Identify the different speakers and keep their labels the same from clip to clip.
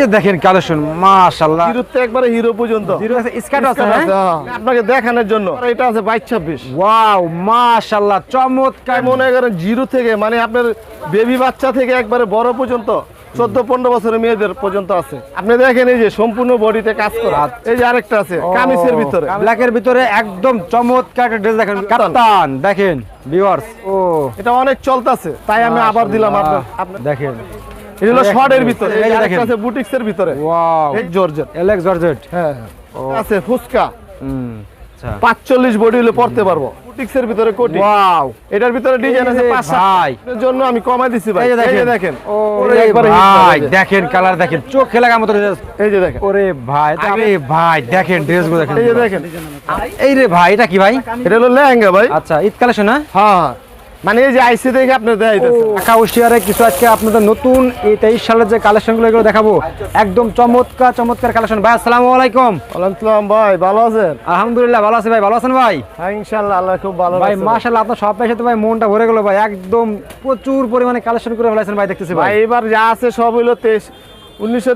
Speaker 1: যে দেখেন কালেকশন মাশাআল্লাহ।
Speaker 2: জিরো থেকে একবারে হিরো পর্যন্ত।
Speaker 1: জিরো আছে স্কার্ট আছে হ্যাঁ।
Speaker 2: আপনাকে দেখানোর জন্য। এটা আছে বাইশ ছাব্বিশ।
Speaker 1: ওয়াও মাশাআল্লাহ চমৎকার।
Speaker 2: মনে করেন জিরো থেকে মানে আপনার বেবি বাচ্চা থেকে একবারে বড় পর্যন্ত চোদ্দ পনেরো বছরের মেয়েদের পর্যন্ত আছে। আপনি দেখেন এই যে সম্পূর্ণ বডিতে কাজ করা। এই যে আরেকটা আছে কামিজের ভিতরে।
Speaker 1: ব্ল্যাকের ভিতরে একদম চমৎকার ড্রেস দেখেন। কাপ্তান দেখেন ভিউয়ার্স ও।
Speaker 2: এটা অনেক চলতেছে তাই আমি আবার দিলাম আপনার
Speaker 1: দেখেন।
Speaker 2: এটা হলো শর্টের ভিতরে।
Speaker 1: এই
Speaker 2: আরেকটা
Speaker 1: দেখেন।
Speaker 2: আছে বুটিক্সের ভিতরে।
Speaker 1: ওয়াও
Speaker 2: এই জর্জেট
Speaker 1: এলেক্স জর্জেট
Speaker 2: হ্যাঁ আছে ফুচকা।
Speaker 1: হুম আচ্ছা।
Speaker 2: পাঁচচল্লিশ বডি হলে পড়তে পারব। বুটিক্সের ভিতরে কোটি
Speaker 1: ওয়াও
Speaker 2: এটার ভিতরে ডিজাইন আছে পাঁচ
Speaker 1: ভাই।
Speaker 2: সাত জন্য আমি কমাই দিছি ভাই।
Speaker 1: এই যে দেখেন।
Speaker 2: দেখেন।
Speaker 1: ওরে ভাই দেখেন কালার দেখেন। চোখে লাগা মতো
Speaker 2: এই যে দেখেন।
Speaker 1: ওরে ভাই আরে ভাই দেখেন ড্রেসগুলো দেখেন।
Speaker 2: এই যে দেখেন।
Speaker 1: এই রে ভাই এটা কি ভাই?
Speaker 2: এটা হলো লেহেঙ্গা ভাই।
Speaker 1: আচ্ছা ঈদ কালেকশন হ্যাঁ
Speaker 2: হ্যাঁ। মানে এই যে আইসি দেখে আপনি দেখাইতেছে
Speaker 1: কিছু আজকে আপনাদের নতুন এই তেইশ সালের যে কালেকশনগুলো এগুলো দেখাবো। একদম চমৎকার চমৎকার কালেকশন ভাই আসসালামু আলাইকুম।
Speaker 2: ওয়ালাইকুম ভাই ভালো আছেন?
Speaker 1: আলহামদুলিল্লাহ ভালো আছি ভাই। ভালো আছেন ভাই?
Speaker 2: হ্যাঁ ইনশাআল্লাহ আল্লাহ খুব ভালো
Speaker 1: ভাই। মাশাআল্লাহ আপনার সব ভাই মনটা ভরে গেল ভাই। একদম প্রচুর পরিমাণে কালেকশন করে ফেলাইছেন ভাই দেখতেছি
Speaker 2: ভাই।
Speaker 1: ভাই
Speaker 2: এবার যা আছে সব হইল তেইশ উনিশশো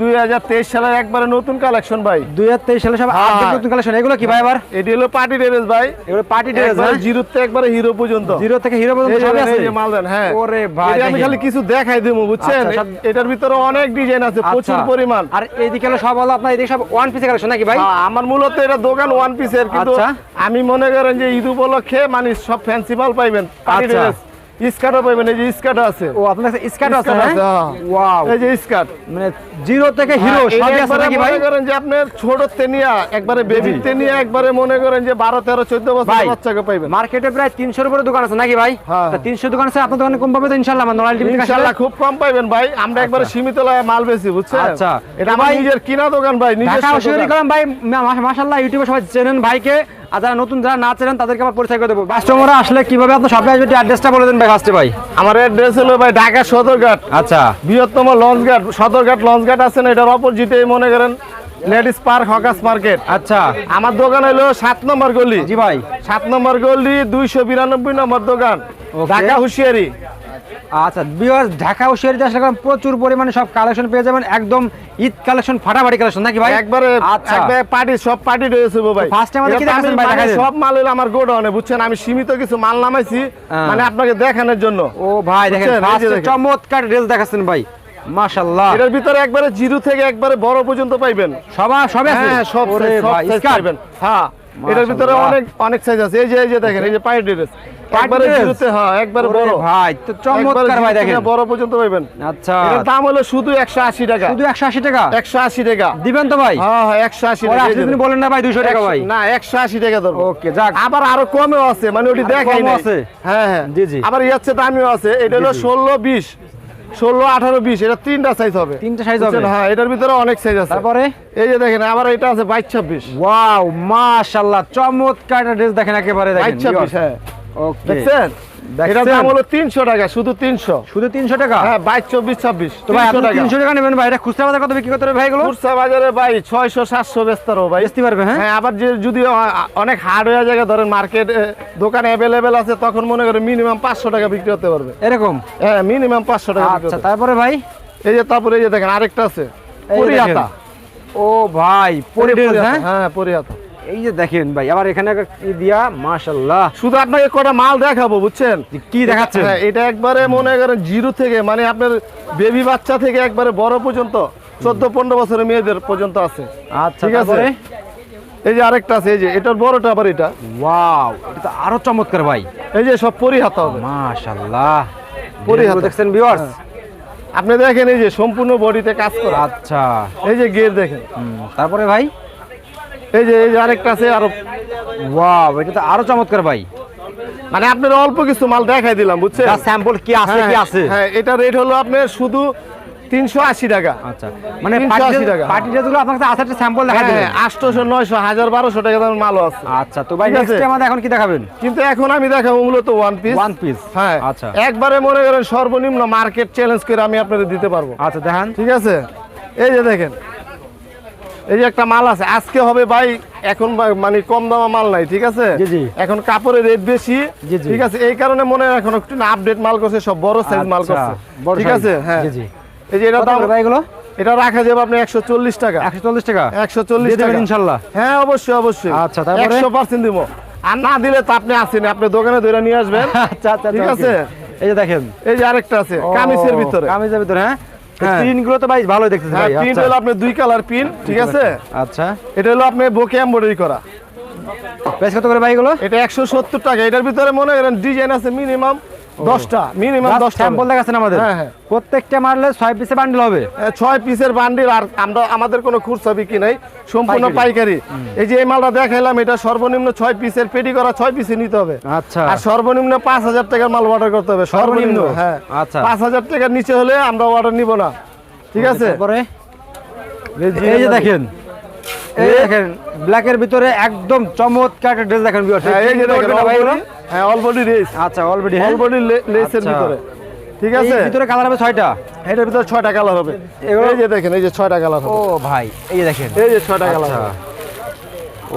Speaker 2: দুই হাজার তেইশ সালের একবারে নতুন কালেকশন ভাই।
Speaker 1: দুই হাজার তেইশ সালে সব
Speaker 2: হ্যাঁ।
Speaker 1: নতুন কালেকশন এগুলো কি ভাই আবার?
Speaker 2: এটি হলো পার্টি ড্রেস ভাই।
Speaker 1: এগুলো পার্টি ড্রেস
Speaker 2: একবারে জিরো থেকে একবারে হিরো পর্যন্ত।
Speaker 1: জিরো থেকে হিরো পর্যন্ত
Speaker 2: এই যে
Speaker 1: সবই
Speaker 2: দেখেন,
Speaker 1: আছে।
Speaker 2: এই যে হ্যাঁ।
Speaker 1: ওরে ভাই
Speaker 2: আমি খালি কিছু দেখাই দেবো বুঝছেন?
Speaker 1: আচ্ছা,
Speaker 2: এটার ভিতরে অনেক ডিজাইন আছে প্রচুর
Speaker 1: আচ্ছা।
Speaker 2: পরিমাণ।
Speaker 1: আর এইদিকে হলো সব হলো আপনার এদিকে সব ওয়ান পিসের কালেকশন নাকি ভাই?
Speaker 2: হ্যাঁ, আমার মূলত এটা দোকান ওয়ান পিসের কিন্তু
Speaker 1: আচ্ছা।
Speaker 2: আমি মনে করেন যে ঈদ উপলক্ষে মানে সব ফ্যান্সি মাল পাইবেন পার্টি
Speaker 1: আচ্ছা।
Speaker 2: ড্রেস স্কার্টও পাইবেন এই যে স্কার্ট আছে।
Speaker 1: ও আপনার কাছে স্কার্ট আছে হ্যাঁ?
Speaker 2: হ্যাঁ।
Speaker 1: ওয়াও।
Speaker 2: এই যে স্কার্ট।
Speaker 1: মানে জিরো থেকে হিরো সবই আছে নাকি ভাই?
Speaker 2: মনে করেন যে আপনার ছোট তেনিয়া একবারে বেবি তেনিয়া একবারে মনে করেন যে বারো তেরো চোদ্দ বছর বাচ্চাকে পাইবেন।
Speaker 1: মার্কেটে প্রায় তিনশোর উপরে দোকান আছে নাকি ভাই?
Speaker 2: হ্যাঁ।
Speaker 1: তিনশো দোকান আছে আপনার দোকানে কম পাবে তো ইনশাল্লাহ আমার
Speaker 2: ইনশাআল্লাহ খুব কম পাইবেন ভাই আমরা একবারে সীমিত লাগায় মাল বেশি বুঝছেন?
Speaker 1: আচ্ছা।
Speaker 2: এটা আমার নিজের কিনা দোকান ভাই নিজের
Speaker 1: ঢাকা ভাই মাশাল্লাহ ইউটিউবে সবাই চেনেন ভাইকে। আর যারা নতুন যারা না চেনেন তাদেরকে আবার পরিচয় করে দেবো। কাস্টমাররা আসলে কীভাবে আপনার সবাই আসবে অ্যাড্রেসটা বলে দেন ভাই ফার্স্টে ভাই।
Speaker 2: আমার অ্যাড্রেস হলো ভাই ঢাকা সদরঘাট।
Speaker 1: আচ্ছা।
Speaker 2: বৃহত্তম লঞ্চ ঘাট সদরঘাট লঞ্চ ঘাট না এটার অপোজিটে মনে করেন লেডিস পার্ক হকাস মার্কেট
Speaker 1: আচ্ছা।
Speaker 2: আমার দোকান হলো সাত নম্বর গলি।
Speaker 1: জি ভাই।
Speaker 2: সাত নম্বর গলি দুইশো বিরানব্বই নম্বর দোকান। ঢাকা হুঁশিয়ারি।
Speaker 1: আচ্ছা বিহার ঢাকা ও শেয়ারিতে আসলে প্রচুর পরিমাণে সব কালেকশন পেয়ে যাবেন। একদম ঈদ কালেকশন ফাটাফাটি কালেকশন নাকি ভাই?
Speaker 2: একবারে
Speaker 1: আচ্ছা।
Speaker 2: পার্টি সব পার্টি রয়েছে ভাই।
Speaker 1: time আমাদের কি
Speaker 2: আমি
Speaker 1: ভাই?
Speaker 2: মানে সব মাল হলো আমার গোডাউনে বুঝছেন? আমি সীমিত কিছু মাল নামাইছি। মানে আপনাকে দেখানোর জন্য।
Speaker 1: ও ভাই দেখেন
Speaker 2: দেখেন।
Speaker 1: চমৎকার ড্রেস দেখাচ্ছেন ভাই। মাশাআল্লাহ।
Speaker 2: এটার ভিতরে একবারে জিরো থেকে একবারে বড় পর্যন্ত পাইবেন।
Speaker 1: সবার সবে আছে?
Speaker 2: হ্যাঁ সব সব
Speaker 1: ভাই
Speaker 2: পাইবেন। হ্যাঁ। এটার ভিতরে অনেক অনেক সাইজ আছে। এই যে এই যে দেখেন এই যে পার্টি ড্রেস একবারে জিরোতে হ্যাঁ একবারে বড়।
Speaker 1: ভাই তো চমৎকার ভাই দেখেন।
Speaker 2: বড় পর্যন্ত পাইবেন।
Speaker 1: আচ্ছা।
Speaker 2: দাম হলো শুধু টাকা।
Speaker 1: শুধু একশো আশি টাকা?
Speaker 2: একশো আশি টাকা।
Speaker 1: দিবেন তো ভাই?
Speaker 2: হ্যাঁ হ্যাঁ টাকা।
Speaker 1: বলেন না ভাই দুশো টাকা ভাই।
Speaker 2: না টাকা ধরবো।
Speaker 1: ওকে যাক।
Speaker 2: আবার আরও কমেও আছে মানে ওটি দেখাই
Speaker 1: কমও আছে?
Speaker 2: হ্যাঁ হ্যাঁ।
Speaker 1: জি, জি।
Speaker 2: আবার ইয়ার চেয়ে দামিও আছে। এটা হলো ষোলো বিশ। ষোলো আঠারো বিশ এটা তিনটা সাইজ হবে।
Speaker 1: তিনটা সাইজ হবে।
Speaker 2: হ্যাঁ এটার ভিতরে অনেক সাইজ আছে।
Speaker 1: তারপরে?
Speaker 2: এই যে দেখেন আবার এটা আছে বাইশ ছাব্বিশ।
Speaker 1: ওয়াও মাশাল্লাহ চমৎকার ড্রেস দেখেন একেবারে
Speaker 2: বাইশ ছাব্বিশ হ্যাঁ।
Speaker 1: ওকে
Speaker 2: দেখছেন? এটার দাম হলো তিনশো টাকা শুধু তিনশো।
Speaker 1: শুধু তিনশো টাকা?
Speaker 2: হ্যাঁ বাইশ চব্বিশ ছাব্বিশ।
Speaker 1: তো ভাই আপনি
Speaker 2: টাকা।
Speaker 1: নেবেন ভাই এটা খুচরা বাজার কত বিক্রি করতে হবে ভাই এগুলো?
Speaker 2: খুচরা বাজারে ভাই ছয়শো সাতশো বেচতারও ভাই।
Speaker 1: বেচতে পারবে হ্যাঁ?
Speaker 2: হ্যাঁ আবার যে যদি অনেক হার্ড হয়ে জায়গা ধরেন মার্কেট দোকানে অ্যাভেলেবেল আছে তখন মনে করেন মিনিমাম পাঁচশো টাকা বিক্রি করতে পারবে।
Speaker 1: এরকম?
Speaker 2: হ্যাঁ মিনিমাম পাঁচশো টাকা
Speaker 1: আচ্ছা তারপরে ভাই?
Speaker 2: এই যে তারপরে এই যে দেখেন আরেকটা আছে।
Speaker 1: দেখেন। ও ভাই পরে হ্যাঁ?
Speaker 2: হ্যাঁ পরিহাতা
Speaker 1: এই যে দেখেন ভাই আবার এখানে দিয়া? মাশাআল্লাহ।
Speaker 2: শুধু আপনাকে কটা মাল দেখাবো বুঝছেন?
Speaker 1: কি দেখাচ্ছে?
Speaker 2: হ্যাঁ এটা একবারে মনে করেন জিরো থেকে মানে আপনার বেবি বাচ্চা থেকে একবারে বড় পর্যন্ত চোদ্দ পনেরো বছরের মেয়েদের পর্যন্ত আছে।
Speaker 1: আচ্ছা
Speaker 2: ঠিক আছে? এই যে আরেকটা আছে এই যে এটার বড়টা আবার এটা।
Speaker 1: ওয়াও এটা তো আরও চমৎকার ভাই।
Speaker 2: এই যে সব পরিহাত হবে।
Speaker 1: মাশাআল্লাহ।
Speaker 2: পরিহাত।
Speaker 1: দেখছেন ভিউয়ার্স
Speaker 2: আপনি দেখেন এই যে সম্পূর্ণ বডিতে কাজ করা।
Speaker 1: আচ্ছা।
Speaker 2: এই যে গের দেখেন।
Speaker 1: তারপরে ভাই?
Speaker 2: এই যে এই যে আরেকটা আছে আরও
Speaker 1: ওয়াও এটা তো আরও চমৎকার ভাই।
Speaker 2: মানে আপনার অল্প কিছু মাল দেখাই দিলাম বুঝছেন?
Speaker 1: স্যাম্পল কি আছে কি
Speaker 2: হ্যাঁ,
Speaker 1: আছে?
Speaker 2: হ্যাঁ এটা রেট হলো আপনার শুধু তিনশো আশি টাকা।
Speaker 1: আচ্ছা মানে
Speaker 2: 380 টাকা।
Speaker 1: পার্টি ড্রেসগুলো আপনার কাছে আছে একটা স্যাম্পল দেখা দিবেন।
Speaker 2: আটশোশো নয়শো হাজার বারোশো টাকা দামের মালও আছে।
Speaker 1: আচ্ছা তো ভাই। নেক্সট আমাদের এখন কি দেখাবেন?
Speaker 2: কিন্তু এখন আমি দেখাবো মূলত ওয়ান পিস
Speaker 1: ওয়ান পিস
Speaker 2: হ্যাঁ
Speaker 1: আচ্ছা।
Speaker 2: একবারে মনে করেন সর্বনিম্ন মার্কেট চ্যালেঞ্জ করে আমি আপনাদের দিতে পারব।
Speaker 1: আচ্ছা দেখান।
Speaker 2: ঠিক আছে? এই যে দেখেন এই যে একটা মাল আছে আজকে হবে ভাই এখন মানে কম দামা মাল নাই ঠিক আছে। এখন কাপড়ের রেট বেশি। ঠিক আছে? এই কারণে মনে হয় এখন একটু আপডেট মাল করছে সব বড় সাইজ মাল
Speaker 1: আচ্ছা,
Speaker 2: করছে ঠিক আছে? হ্যাঁ। এই যে এটা দাম
Speaker 1: এগুলো?
Speaker 2: এটা রাখা যাবে আপনি একশো চল্লিশ টাকা।
Speaker 1: একশো চল্লিশ টাকা?
Speaker 2: একশো চল্লিশ টাকা।
Speaker 1: ইনশাল্লাহ।
Speaker 2: হ্যাঁ অবশ্যই অবশ্যই।
Speaker 1: আচ্ছা?
Speaker 2: একশো পার্সেন্ট দিব। আর না দিলে তো আপনি আসেন আপনি দোকানে ধরে নিয়ে আসবেন।
Speaker 1: আচ্ছা আচ্ছা
Speaker 2: ঠিক আছে?
Speaker 1: এই যে দেখেন।
Speaker 2: এই যে আরেকটা আছে কামিজের ভিতরে।
Speaker 1: কামিজের ভিতরে হ্যাঁ। পিনগুলো তো ভাই ভালোই দেখতেছি
Speaker 2: হ্যাঁ
Speaker 1: ভাই
Speaker 2: প্রিন্ট
Speaker 1: আচ্ছা।
Speaker 2: হলো আপনার দুই কালার পিন ঠিক আছে?
Speaker 1: আচ্ছা।
Speaker 2: এটা হলো আপনি বোকে এমব্রয়ডারি করা।
Speaker 1: প্রাইস কত করে ভাই এগুলো?
Speaker 2: এটা একশো সত্তর টাকা এটার ভিতরে মনে করেন ডিজাইন আছে মিনিমাম দশটা মিনিমাম দশটা
Speaker 1: স্যাম্পল দেখাচ্ছেন আমাদের?
Speaker 2: হ্যাঁ, হ্যাঁ।
Speaker 1: প্রত্যেকটা মারলে ছয় পিসে বান্ডেল হবে?
Speaker 2: ছয় পিসের বান্ডিল আর আমরা আমাদের কোনো খুচরা বিক্রি নাই সম্পূর্ণ পাইকারি। এই যে এই মালটা দেখাইলাম এটা সর্বনিম্ন ছয় পিসের পেটি করা ছয় পিসে নিতে হবে।
Speaker 1: আচ্ছা।
Speaker 2: আর সর্বনিম্ন পাঁচ হাজার টাকার মাল অর্ডার করতে হবে। সর্বনিম্ন? হ্যাঁ।
Speaker 1: আচ্ছা।
Speaker 2: পাঁচ হাজার টাকার নিচে হলে আমরা অর্ডার নিব না। ঠিক আছে?
Speaker 1: তারপরে? এই যে দেখেন। এই দেখেন ব্ল্যাকের ভিতরে একদম চমৎকার একটা ড্রেস দেখেন।
Speaker 2: হ্যাঁ body- হ্যাঁ
Speaker 1: আচ্ছা অলরেডি হ্যাঁ।
Speaker 2: লেসের
Speaker 1: আচ্ছা।
Speaker 2: ভিতরে। ঠিক আছে?
Speaker 1: ভিতরে কালার হবে ছয়টা।
Speaker 2: এটার ভিতরে ছয়টা কালার হবে। এই যে দেখেন এই যে ছয়টা কালার
Speaker 1: ও ভাই এই যে দেখেন।
Speaker 2: এই যে ছয়টা কালার
Speaker 1: আচ্ছা।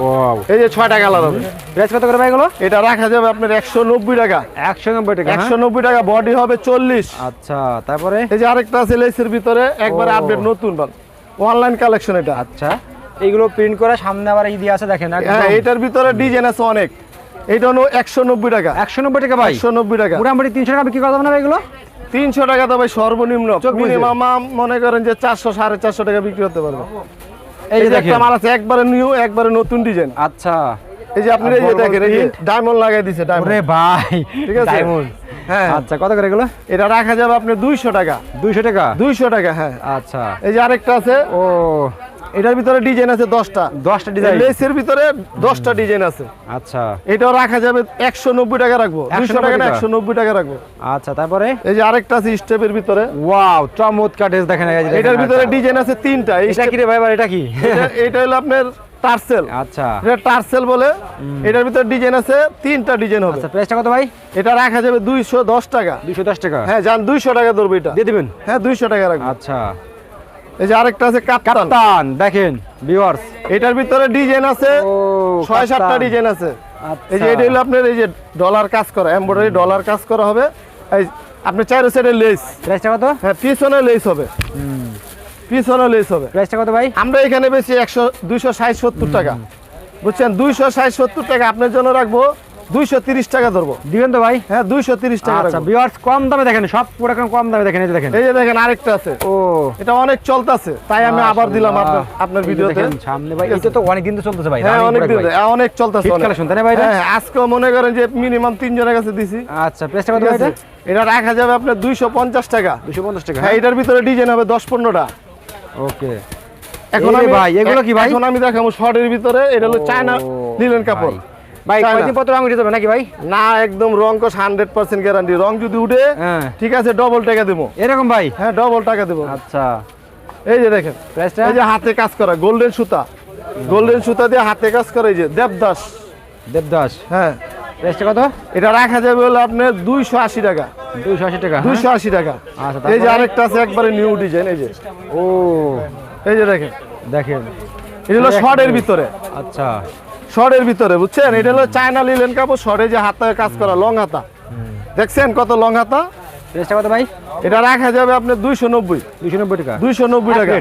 Speaker 1: ওয়াও
Speaker 2: এই যে ছয়টা কালার হবে।
Speaker 1: প্রাইস কত করে ভাই এগুলো?
Speaker 2: এটা রাখা যাবে আপনার একশো নব্বই টাকা।
Speaker 1: একশো নব্বই টাকা হ্যাঁ?
Speaker 2: একশো নব্বই টাকা বডি হবে চল্লিশ।
Speaker 1: আচ্ছা তারপরে?
Speaker 2: এই যে আরেকটা আছে লেসের ভিতরে একবার আপডেট নতুন অনলাইন কালেকশন এটা।
Speaker 1: আচ্ছা। এইগুলো প্রিন্ট করে সামনে আবার ই দিয়ে আছে দেখেন
Speaker 2: হ্যাঁ এটার ভিতরে ডিজাইন আছে অনেক। এটা হলো একশো নব্বই টাকা।
Speaker 1: একশো নব্বই টাকা ভাই?
Speaker 2: একশো নব্বই টাকা।
Speaker 1: মোটামুটি তিনশো টাকা বিক্রি করা যাবে না এগুলো?
Speaker 2: তিনশো টাকা তো ভাই সর্বনিম্ন। মিনিমাম মনে করেন যে চারশো সাড়ে চারশো টাকা বিক্রি করতে পারবে।
Speaker 1: এই
Speaker 2: এই
Speaker 1: যে দেখেন।
Speaker 2: মাল আছে একবারে নিউ একবারে নতুন ডিজাইন
Speaker 1: আচ্ছা।
Speaker 2: এই যে আপনি এই যে দেখেন এই ডায়মন্ড লাগাই দিছে ডায়মন্ড
Speaker 1: ওরে ভাই
Speaker 2: ঠিক আছে?
Speaker 1: ডায়মন্ড
Speaker 2: হ্যাঁ।
Speaker 1: আচ্ছা কত করে এগুলো?
Speaker 2: এটা রাখা যাবে আপনি দুইশো টাকা।
Speaker 1: দুইশো টাকা?
Speaker 2: দুইশো টাকা হ্যাঁ।
Speaker 1: আচ্ছা।
Speaker 2: এই যে আরেকটা আছে।
Speaker 1: ও।
Speaker 2: এটার ভিতরে ডিজাইন আছে দশটা।
Speaker 1: দশটা ডিজাইন
Speaker 2: লেসের ভিতরে দশটা ডিজাইন আছে।
Speaker 1: আচ্ছা।
Speaker 2: এটাও রাখা যাবে একশো নব্বই টাকা রাখব।
Speaker 1: 190
Speaker 2: দুইশো টাকা না
Speaker 1: টাকা?
Speaker 2: একশো নব্বই টাকা রাখব।
Speaker 1: আচ্ছা তারপরে?
Speaker 2: এই যে আরেকটা আছে স্টেপের ভিতরে।
Speaker 1: ওয়াও চমৎকার ড্রেস দেখেন
Speaker 2: এটার ভিতরে
Speaker 1: আচ্ছা।
Speaker 2: ডিজাইন আছে তিনটা।
Speaker 1: এটা কি রে ভাই এবার এটা কি?
Speaker 2: এটা- এটা হলো আপনার টার্সেল।
Speaker 1: আচ্ছা।
Speaker 2: এটা টার্সেল বলে। এটার ভিতরে ডিজাইন আছে তিনটা ডিজাইন হবে।
Speaker 1: আচ্ছা প্রাইসটা কত ভাই?
Speaker 2: এটা রাখা যাবে দুইশো দশ টাকা।
Speaker 1: দুইশো দশ টাকা?
Speaker 2: হ্যাঁ যান দুইশো টাকা ধরবো এটা।
Speaker 1: দিয়ে দিবেন?
Speaker 2: হ্যাঁ দুইশো টাকা রাখব।
Speaker 1: আচ্ছা।
Speaker 2: এই যে আরেকটা আছে কাপ্তান।
Speaker 1: দেখেন ভিউয়ার্স
Speaker 2: এটার ভিতরে ডিজাইন আছে ছয় সাতটা। ডিজাইন আছে।
Speaker 1: আচ্ছা।
Speaker 2: এই যে এটা হলো আপনার এই যে ডলার কাজ করা এমব্রয়ডারি ডলার কাজ করা হবে। এই আপনি চাইরো সাইডে লেস
Speaker 1: প্রাইসটা কত?
Speaker 2: হ্যাঁ পিছনে লেস হবে। পিছনে লেস হবে।
Speaker 1: প্রাইসটা কত ভাই?
Speaker 2: আমরা এখানে বেশি একশো দুইশো ষাট সত্তর টাকা। বুঝছেন? দুইশো ষাট সত্তর টাকা আপনার জন্য রাখব। দুইশো তিরিশ টাকা ধরবো।
Speaker 1: দিবেন তো ভাই?
Speaker 2: হ্যাঁ দুইশো তিরিশ টাকা
Speaker 1: আচ্ছা ভিউয়ার্স কম দামে দেখেন সব পুরো কম দামে দেখেন এই দেখেন।
Speaker 2: এই যে দেখেন আরেকটা আছে।
Speaker 1: ও।
Speaker 2: এটা অনেক চলতেছে। তাই আমি আবার দিলাম আপনার আপনার ভিডিওতে।
Speaker 1: সামনে ভাই এটা তো অনেক দিন তো চলতেছে ভাই
Speaker 2: হ্যাঁ অনেক দিন
Speaker 1: ভাই।
Speaker 2: অনেক চলতেছে অনেক।
Speaker 1: তাই না ভাই
Speaker 2: হ্যাঁ আজকে মনে করেন যে মিনিমাম তিনজনের কাছে দিছি।
Speaker 1: আচ্ছা প্রাইসটা কত ভাই এটা?
Speaker 2: রাখা যাবে আপনার দুইশো পঞ্চাশ টাকা।
Speaker 1: দুশো পঞ্চাশ টাকা
Speaker 2: হ্যাঁ এটার ভিতরে ডিজাইন হবে দশ পনেরোটা।
Speaker 1: ওকে।
Speaker 2: এখন আমি
Speaker 1: ভাই, এগুলো কি ভাই?
Speaker 2: এখন আমি দেখাবো শর্টের ভিতরে এটা হলো চায়না লিলেন কাপড়।
Speaker 1: ভাই। কয়দিন পত্র আমি যাবে নাকি ভাই?
Speaker 2: না একদম রং হান্ড্রেড পার্সেন্ট গ্যারান্টি রং যদি উঠে
Speaker 1: হ্যাঁ।
Speaker 2: ঠিক আছে ডবল টাকা দেবো।
Speaker 1: এরকম ভাই?
Speaker 2: হ্যাঁ ডবল টাকা দেবো।
Speaker 1: আচ্ছা।
Speaker 2: এই যে দেখেন
Speaker 1: প্রাইসটা
Speaker 2: এই যে হাতে কাজ করা গোল্ডেন সুতা। গোল্ডেন সুতা দিয়ে হাতে কাজ করা এই যে দেবদাস।
Speaker 1: দেবদাস?
Speaker 2: হ্যাঁ।
Speaker 1: প্রাইসটা কত?
Speaker 2: এটা রাখা যাবে হলো আপনার দুইশো আশি টাকা।
Speaker 1: দুইশো আশি টাকা হ্যাঁ?
Speaker 2: দুইশো আশি টাকা।
Speaker 1: আচ্ছা,
Speaker 2: এই যে আরেকটা আছে একবারে নিউ ডিজাইন এই যে।
Speaker 1: ও।
Speaker 2: এই যে দেখেন।
Speaker 1: দেখেন। এই
Speaker 2: শর্টের ভিতরে।
Speaker 1: আচ্ছা।
Speaker 2: শর্টের ভিতরে বুঝছেন? এটা হলো চায়না লিলেন কাপড় শর্টে যে হাতে কাজ করা লং হাতা। দেখছেন কত লং হাতা?
Speaker 1: কত ভাই?
Speaker 2: এটা রাখা যাবে আপনার
Speaker 1: টাকা।
Speaker 2: দুইশো নব্বই
Speaker 1: এক
Speaker 2: টাকা।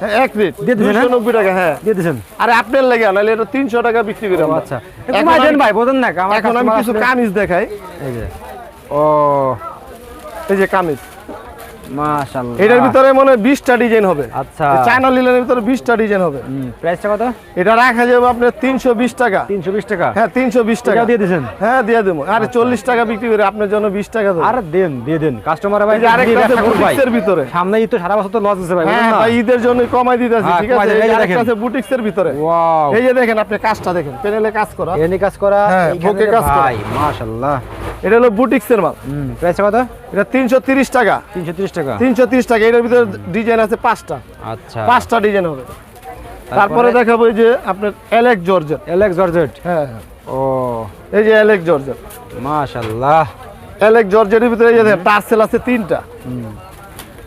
Speaker 2: হ্যাঁ, এক রেট
Speaker 1: দিয়ে দিবেন,
Speaker 2: দুইশো
Speaker 1: হ্যাঁ?
Speaker 2: টাকা হ্যাঁ।
Speaker 1: দিয়ে
Speaker 2: আরে আপনার লেগে এটা তিনশো টাকা বিক্রি করে।
Speaker 1: আচ্ছা। দেন ভাই না আমার
Speaker 2: এখন আমি কিছু কামিজ দেখাই।
Speaker 1: এই যে। ও
Speaker 2: এই যে কামিজ।
Speaker 1: মাশাআল্লাহ।
Speaker 2: এটার ভিতরে মনে হয় বিশটা ডিজাইন হবে।
Speaker 1: আচ্ছা।
Speaker 2: চায়না লিলেনের ভিতরে বিশটা ডিজাইন হবে।
Speaker 1: প্রাইসটা কত?
Speaker 2: এটা রাখা যাবে আপনার তিনশো বিশ টাকা।
Speaker 1: তিনশো বিশ টাকা?
Speaker 2: হ্যাঁ তিনশো বিশ টাকা।
Speaker 1: দিয়ে দিয়েছেন?
Speaker 2: হ্যাঁ দিয়ে দেবো। আরে চল্লিশ টাকা বিক্রি করে আপনার জন্য বিশ টাকা দেবো।
Speaker 1: আর দেন দিয়ে দেন। কাস্টমার ভাই
Speaker 2: আরেকটা। বুটিক্সের ভিতরে।
Speaker 1: সামনে তো সারা বছর তো লস ভাই
Speaker 2: হ্যাঁ ভাই, ঈদের জন্য কমাই দিতেছি
Speaker 1: হ্যাঁ,
Speaker 2: ঠিক আছে? এই
Speaker 1: দেখেন।
Speaker 2: বুটিক্সের ভিতরে।
Speaker 1: ওয়াও
Speaker 2: এই যে দেখেন আপনি কাজটা দেখেন। প্যানেলে কাজ করা।
Speaker 1: এনে কাজ করা
Speaker 2: হ্যাঁ, কাজ করা।
Speaker 1: ভাই মাশাআল্লাহ।
Speaker 2: এটা হলো বুটিক্সের মাল।
Speaker 1: হুম প্রাইসটা কত?
Speaker 2: এটা তিনশো তিরিশ টাকা।
Speaker 1: তিনশো তিরিশ টাকা।
Speaker 2: তিনশো তিরিশ টাকা এটার ভিতরে ডিজাইন আছে পাঁচটা।
Speaker 1: আচ্ছা।
Speaker 2: পাঁচটা ডিজাইন হবে। তারপরে? দেখাবো এই যে আপনার অ্যালেক জর্জেট
Speaker 1: এলেক্স জর্জেট
Speaker 2: হ্যাঁ।
Speaker 1: ও।
Speaker 2: এই যে অ্যালেক জর্জেট
Speaker 1: মাশাআল্লাহ
Speaker 2: অ্যালেক জর্জেটের ভিতরে এই যে টার্সেল আছে তিনটা।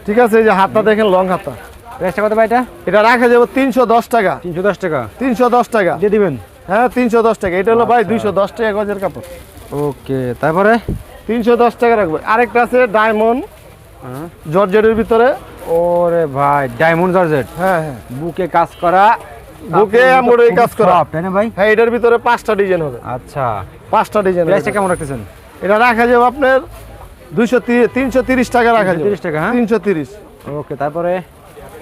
Speaker 2: ঠিক আছে এই যে হাতটা দেখেন লং হাতটা।
Speaker 1: প্রাইসটা কত ভাই এটা?
Speaker 2: এটা রাখা যাবে তিনশো দশ টাকা।
Speaker 1: তিনশো দশ টাকা।
Speaker 2: তিনশো দশ টাকা।
Speaker 1: দিয়ে দিবেন?
Speaker 2: হ্যাঁ তিনশো দশ টাকা। এটা হলো ভাই
Speaker 1: আচ্ছা।
Speaker 2: দুইশো দশ টাকা গজের কাপড়।
Speaker 1: ওকে তারপরে?
Speaker 2: তিনশো দশ টাকা রাখব। আরেকটা আছে ডায়মন্ড
Speaker 1: হ্যাঁ।
Speaker 2: জর্জেটের ভিতরে।
Speaker 1: ওরে ভাই ডায়মন্ড জর্জেট?
Speaker 2: হ্যাঁ হ্যাঁ।
Speaker 1: বুকে কাজ করা
Speaker 2: বুকে এমব্রয়ডারি কাজ করা।
Speaker 1: তাই না ভাই?
Speaker 2: হ্যাঁ এটার ভিতরে পাঁচটা ডিজাইন হবে।
Speaker 1: আচ্ছা।
Speaker 2: পাঁচটা ডিজাইন
Speaker 1: প্রাইসটা কেমন রাখতেছেন?
Speaker 2: এটা রাখা যাবে আপনার দুইশো তিনশো তিরিশ টাকা রাখা যাবে।
Speaker 1: 330 টাকা, হ্যাঁ?
Speaker 2: তিনশো তিরিশ।
Speaker 1: ওকে তারপরে?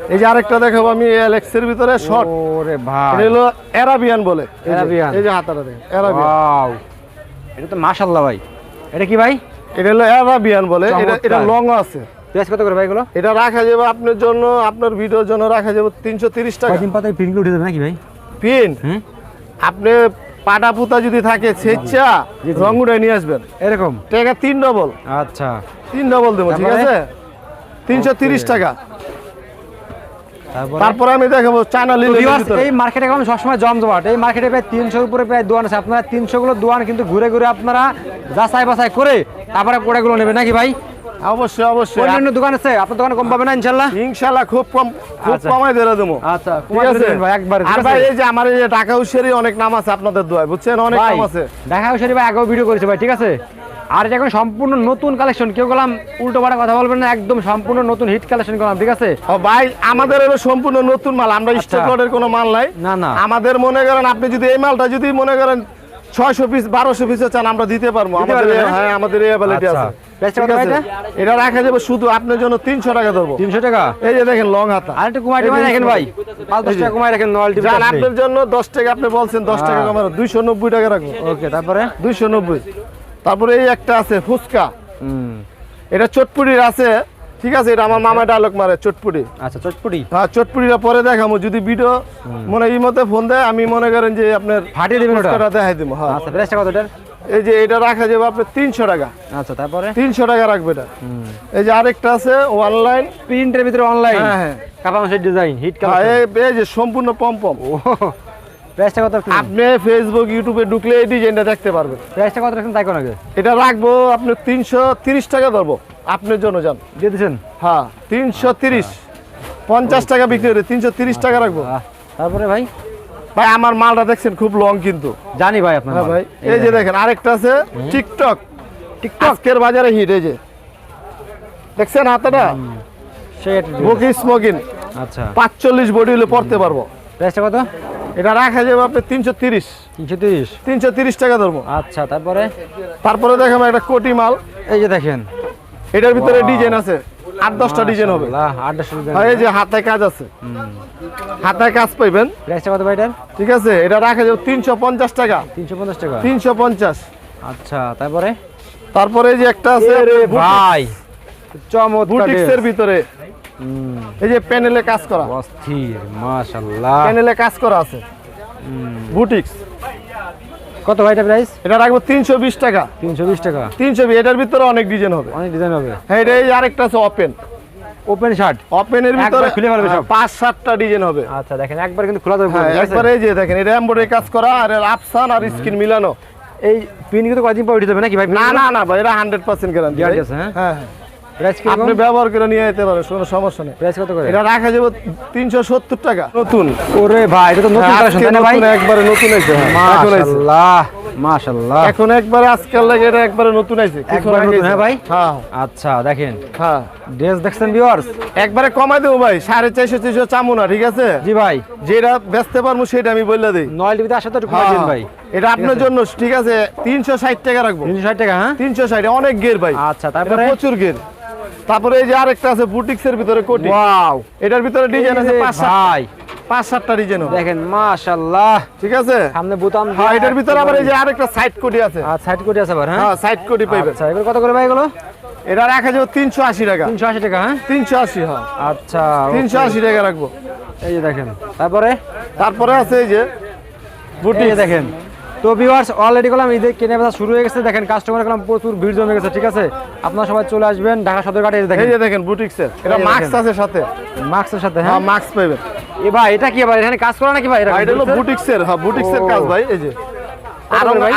Speaker 2: এই যে আরেকটা দেখাবো আমি এলেক্সের ভিতরে শর্ট
Speaker 1: ওরে
Speaker 2: এটা হলো অ্যারাবিয়ান বলে। যে- এই যে হাতাটা দেখেন অ্যারাবিয়ান
Speaker 1: ওয়াও এটা তো মাশাআল্লাহ ভাই। এটা কি ভাই?
Speaker 2: এটা হলো অ্যারাবিয়ান বলে। এটা এটা। লং আছে।
Speaker 1: প্রাইস কত করে ভাই এগুলো?
Speaker 2: এটা রাখা যাবে আপনার জন্য আপনার ভিডিওর জন্য রাখা যাবে তিনশো তিরিশ টাকা।
Speaker 1: কয়দিন পাতায় প্রিন্ট উঠে যাবে নাকি ভাই?
Speaker 2: পিন আপনি পাটা পুতা যদি থাকে
Speaker 1: জি।
Speaker 2: রং উড়ে নিয়ে আসবেন।
Speaker 1: এরকম?
Speaker 2: টাকা তিন ডবল
Speaker 1: আচ্ছা।
Speaker 2: তিন ডবল দেবো ঠিক আছে? তিনশো তিরিশ টাকা।
Speaker 1: তারপরে?
Speaker 2: আমি দেখাবো চায়না ভিতরে।
Speaker 1: এই মার্কেটে এখন সবসময় জমজমাট। এই মার্কেটে প্রায় তিনশোর উপরে প্রায় দোয়ান আছে। আপনারা তিনশো গুলো দোয়ান কিন্তু ঘুরে ঘুরে আপনারা যাচাই বাছাই করে তারপরে কোড়াগুলো নেবেন নাকি ভাই?
Speaker 2: অবশ্যই অবশ্যই।
Speaker 1: অন্যান্য দোকান আছে? আপনার দোকানে কম পাবে না ইনশাল্লাহ
Speaker 2: ইনশাল্লাহ খুব কম খুব। কমাই ধরে দেবো।
Speaker 1: আচ্ছা
Speaker 2: ঠিক আছে?
Speaker 1: ভাই একবারে
Speaker 2: আর ভাই এই যে আমার এই ঢাকা উশেরই অনেক নাম আছে আপনাদের দোয়ায় বুঝছেন? অনেক নাম আছে।
Speaker 1: ভাই আগেও ভিডিও করেছে ভাই ঠিক আছে? আর এখন সম্পূর্ণ নতুন কালেকশন কেউ গেলাম উল্টো পাল্টা কথা বলবেন না একদম সম্পূর্ণ নতুন হিট কালেকশন করলাম ঠিক আছে
Speaker 2: ও ভাই আমাদের হলো সম্পূর্ণ নতুন মাল আমরা
Speaker 1: আচ্ছা।
Speaker 2: স্টক লটের কোনো মাল নাই
Speaker 1: না না
Speaker 2: আমাদের মনে করেন আপনি যদি এই মালটা যদি মনে করেন ছয়শো পিস বারোশো পিসে চান আমরা দিতে পারব আমাদের
Speaker 1: হ্যাঁ?
Speaker 2: আমাদের এই
Speaker 1: আচ্ছা।
Speaker 2: আছে?
Speaker 1: এটা?
Speaker 2: রাখা যাবে শুধু আপনার জন্য তিনশো টাকা ধরবো
Speaker 1: তিনশো টাকা
Speaker 2: এই যে দেখেন লং হাতা
Speaker 1: আর একটু কমাই রাখেন ভাই। টাকা কমাই রাখেন
Speaker 2: আপনার জন্য দশ টাকা আপনি বলছেন দশ টাকা
Speaker 1: হ্যাঁ।
Speaker 2: দুইশো নব্বই টাকা রাখব
Speaker 1: ওকে তারপরে
Speaker 2: দুইশো নব্বই তারপরে এই একটা আছে ফুচকা। এটা চটপুরির আছে ঠিক আছে? এটা আমার মামা ডায়লগ মারে চটপুরি
Speaker 1: আচ্ছা চটপটি?
Speaker 2: হ্যাঁ চটপুরিটা পরে দেখাবো যদি ভিডিও মনে এই মতে ফোন দেয় আমি মনে করেন যে আপনার
Speaker 1: ফাটিয়ে দেবেন ওটা?
Speaker 2: দেখাই দিব হ্যাঁ।
Speaker 1: আচ্ছা প্রাইসটা কত এটার?
Speaker 2: এই যে এটা রাখা যাবে আপনার তিনশো টাকা।
Speaker 1: আচ্ছা তারপরে?
Speaker 2: তিনশো টাকা রাখবে এটা। এই যে আরেকটা আছে অনলাইন
Speaker 1: প্রিন্টের ভিতরে অনলাইন
Speaker 2: হ্যাঁ, হ্যাঁ।
Speaker 1: কাপা ডিজাইন হিট
Speaker 2: হ্যাঁ,
Speaker 1: কালার
Speaker 2: এই যে সম্পূর্ণ পম পম
Speaker 1: ও প্রাইসটা কত
Speaker 2: আপনি ফেসবুক ইউটিউবে ঢুকলে এই ডিজাইনটা দেখতে পারবেন।
Speaker 1: প্রাইসটা কত রাখছেন তাই কোন আগে?
Speaker 2: এটা রাখব আপনি তিনশো তিরিশ টাকা ধরবো। আপনার জন্য যান।
Speaker 1: দিয়ে দিছেন?
Speaker 2: হ্যাঁ তিনশো তিরিশ। পঞ্চাশ টাকা বিক্রি করে তিনশো তিরিশ টাকা রাখব।
Speaker 1: তারপরে ভাই?
Speaker 2: ভাই আমার মালটা দেখছেন খুব লং কিন্তু।
Speaker 1: জানি ভাই আপনার
Speaker 2: হ্যাঁ ভাই এই যে দেখেন আরেকটা আছে টিকটক টিকটক আজকের বাজারে হিট এই যে। দেখছেন হাতাটা?
Speaker 1: সেই।
Speaker 2: স্মোকিং
Speaker 1: আচ্ছা।
Speaker 2: পাঁচচল্লিশ বডি হলে পড়তে পারব।
Speaker 1: প্রাইসটা কত?
Speaker 2: এটা রাখা যাবে আপনি তিনশো তিরিশ।
Speaker 1: তিনশো তিরিশ।
Speaker 2: তিনশো তিরিশ টাকা ধরবো।
Speaker 1: আচ্ছা তারপরে?
Speaker 2: তারপরে দেখাবো একটা কোটি মাল।
Speaker 1: এই যে দেখেন।
Speaker 2: এটার ভিতরে ডিজাইন আছে। আট দশটা ডিজাইন হবে। এই যে হাতায় কাজ আছে। হাতায় কাজ পাইবেন।
Speaker 1: কত ভাই
Speaker 2: ঠিক আছে এটা রাখা যাবে তিনশো পঞ্চাশ টাকা।
Speaker 1: তিনশো পঞ্চাশ টাকা?
Speaker 2: তিনশো পঞ্চাশ।
Speaker 1: আচ্ছা তারপরে?
Speaker 2: তারপরে এই যে একটা আছে
Speaker 1: ভাই চমৎকার
Speaker 2: ভিতরে। এই যে প্যানেলে কাজ করা।
Speaker 1: অস্থির মাশাআল্লাহ।
Speaker 2: প্যানেলে কাজ করা আছে। বুটিক্স।
Speaker 1: কত ভাই এটা প্রাইস
Speaker 2: এটা রাখব তিনশো বিশ টাকা।
Speaker 1: তিনশো বিশ টাকা।
Speaker 2: তিনশো বিশ এটার ভিতরে অনেক ডিজাইন হবে।
Speaker 1: অনেক ডিজাইন হবে।
Speaker 2: হ্যাঁ এটা এই আরেকটা আছে ওপেন
Speaker 1: ওপেন শার্ট
Speaker 2: ওপেনের ভিতরে
Speaker 1: খুলে ফেলবে সব।
Speaker 2: পাঁচ সাতটা ডিজাইন হবে।
Speaker 1: আচ্ছা দেখেন একবার কিন্তু খোলা যাবে
Speaker 2: হ্যাঁ? একবারে এই যে দেখেন এটা এমব্রয়ডারি কাজ করা আর এর আফসান আর স্কিন মিলানো।
Speaker 1: এই পিন কিন্তু কয়দিন পর উঠে যাবে নাকি ভাই?
Speaker 2: না না না ভাই এটা হান্ড্রেড পার্সেন্ট গ্যারান্টি
Speaker 1: Guarantee আছে, হ্যাঁ?
Speaker 2: হ্যাঁ হ্যাঁ।
Speaker 1: প্রাইস কি
Speaker 2: আপনি ব্যবহার করে নিয়ে যেতে পারেন কোনো সমস্যা নেই।
Speaker 1: প্রাইস কত করে?
Speaker 2: এটা রাখা যাবে তিনশো সত্তর টাকা। নতুন?
Speaker 1: ওরে ভাই এটা তো নতুন
Speaker 2: হ্যাঁ,
Speaker 1: কালেকশন তাই না ভাই?
Speaker 2: একবারে নতুন আছে হ্যাঁ, আইছে।
Speaker 1: মাশাআল্লাহ মাশাআল্লাহ
Speaker 2: এখন একবারে আজকাল লাগে এটা একবারে নতুন কিছুক্ষণ
Speaker 1: একবারে নতুন, হ্যাঁ ভাই?
Speaker 2: হ্যাঁ।
Speaker 1: আচ্ছা দেখেন।
Speaker 2: হ্যাঁ।
Speaker 1: ড্রেস দেখছেন ভিউয়ার্স
Speaker 2: একবারে কমাই দেবো ভাই সাড়ে চারশো চারশো চামু না ঠিক আছে?
Speaker 1: জি ভাই।
Speaker 2: যেটা বেচতে পারব সেটা আমি বললে দিই।
Speaker 1: নয় টিভিতে আসা তো একটু কমাই দিন ভাই।
Speaker 2: এটা আপনার জন্য ঠিক আছে তিনশো ষাট টাকা রাখব।
Speaker 1: তিনশো ষাট টাকা হ্যাঁ?
Speaker 2: তিনশো ষাট অনেক গের ভাই।
Speaker 1: আচ্ছা তারপরে?
Speaker 2: প্রচুর গের তারপরে এই যে আরেকটা আছে বুটিক্স এর ভিতরে কোটি।
Speaker 1: ওয়াও।
Speaker 2: এটার ভিতরে ডিজাইন আছে পাঁচ
Speaker 1: ভাই।
Speaker 2: পাঁচ সাতটা ডিজাইন
Speaker 1: দেখেন মাশাআল্লাহ।
Speaker 2: ঠিক আছে?
Speaker 1: সামনে বোতাম
Speaker 2: হ্যাঁ এটার ভিতরে আবার এই যে আরেকটা সাইড কোটি আছে।
Speaker 1: আর সাইড কোটি আছে আবার হ্যাঁ?
Speaker 2: হ্যাঁ সাইড কোটি পাইবেন।
Speaker 1: আচ্ছা এগুলো কত করে ভাই এগুলো?
Speaker 2: এটা রাখা যাবে তিনশো আশি টাকা।
Speaker 1: তিনশো আশি টাকা হ্যাঁ?
Speaker 2: তিনশো আশি হ্যাঁ।
Speaker 1: আচ্ছা
Speaker 2: তিনশো আশি টাকা রাখব।
Speaker 1: এই যে দেখেন তারপরে?
Speaker 2: তারপরে আছে এই যে বুটি
Speaker 1: দেখেন তো ভিউয়ার্স অলরেডি করলাম ঈদের কেনে বেচা শুরু হয়ে গেছে। দেখেন কাস্টমার করলাম প্রচুর ভিড় জমে গেছে ঠিক আছে? আপনারা সবাই চলে আসবেন ঢাকা সদরঘাটে এই যে
Speaker 2: এই যে দেখেন বুটিক্স এর এটা মাস্ক আছে সাথে।
Speaker 1: মাস্কের সাথে
Speaker 2: হ্যাঁ?
Speaker 1: হ্যাঁ
Speaker 2: মাস্ক পাইবেন।
Speaker 1: এ ভাই এটা কি ভাই এখানে কাজ করা নাকি ভাই?
Speaker 2: এটা হলো বুটিক্স এর হ্যাঁ বুটিক্স এর
Speaker 1: ও।
Speaker 2: কাজ ভাই এই যে।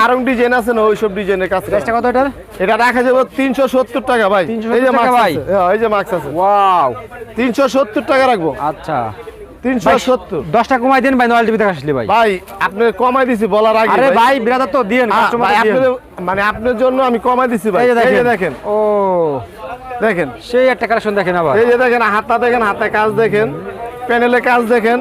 Speaker 2: আরং ডিজাইন আছে না ওইসব ডিজাইনের কাজ করা।
Speaker 1: প্রাইসটা কত এটার?
Speaker 2: এটা রাখা যাবে তিনশো সত্তর টাকা ভাই।
Speaker 1: 370
Speaker 2: এই যে মাস্ক
Speaker 1: ভাই?
Speaker 2: আছে। হ্যাঁ, এই যে মাস্ক আছে।
Speaker 1: ওয়াও।
Speaker 2: তিনশো সত্তর টাকা রাখব।
Speaker 1: আচ্ছা। কমাই দেন ভাই নয় টিভিতে আসলে ভাই।
Speaker 2: ভাই আপনি কমাই দিছি বলার আগে
Speaker 1: আরে ভাই। বিরাদার তো দিয়েন
Speaker 2: হ্যাঁ,
Speaker 1: কাস্টমার
Speaker 2: মানে আপনার জন্য আমি কমাই দিছি ভাই।
Speaker 1: এই যে দেখেন।
Speaker 2: দেখেন।
Speaker 1: ও।
Speaker 2: দেখেন।
Speaker 1: সেই একটা কালেকশন দেখেন আবার।
Speaker 2: এই যে দেখেন হাতটা দেখেন হাতে কাজ দেখেন প্যানেলে কাজ দেখেন।